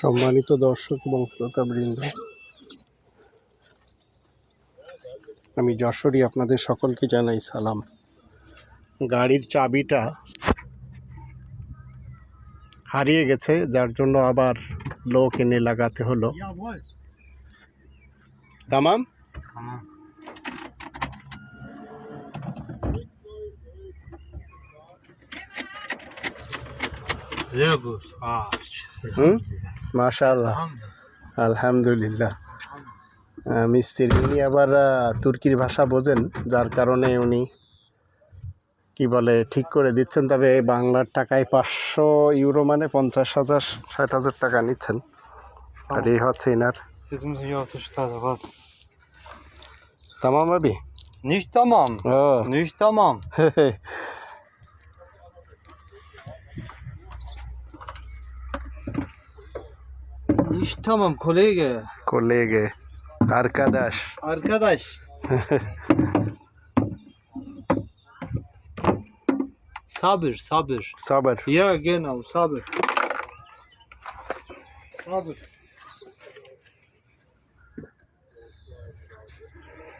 সম্মানিত দর্শক এবং শ্রোতাবৃন্দ। আমি যশোরই আপনাদের সকলকে জানাই সালাম। গাড়ির চাবিটা হারিয়ে গেছে যার জন্য আবার লোক এনে লাগাতে হলো। তামাম হুম? মাশাআল্লাহ। আলহামদুলিল্লাহ। মিস্ত্রি উনি আবার তুর্কির ভাষা বোঝেন যার কারণে উনি কি বলে ঠিক করে দিচ্ছেন। তবে বাংলার টাকায় পাঁচশো ইউরো মানে পঞ্চাশ হাজার ষাট হাজার টাকা নিচ্ছেন। আর এই হচ্ছে এনার তামাম ভাবি? Nicht tamam. ও। Nicht İş tamam kolege. Kolege. Arkadaş. Arkadaş. sabır, sabır. Sabır. Ya genau, sabır. Sabır.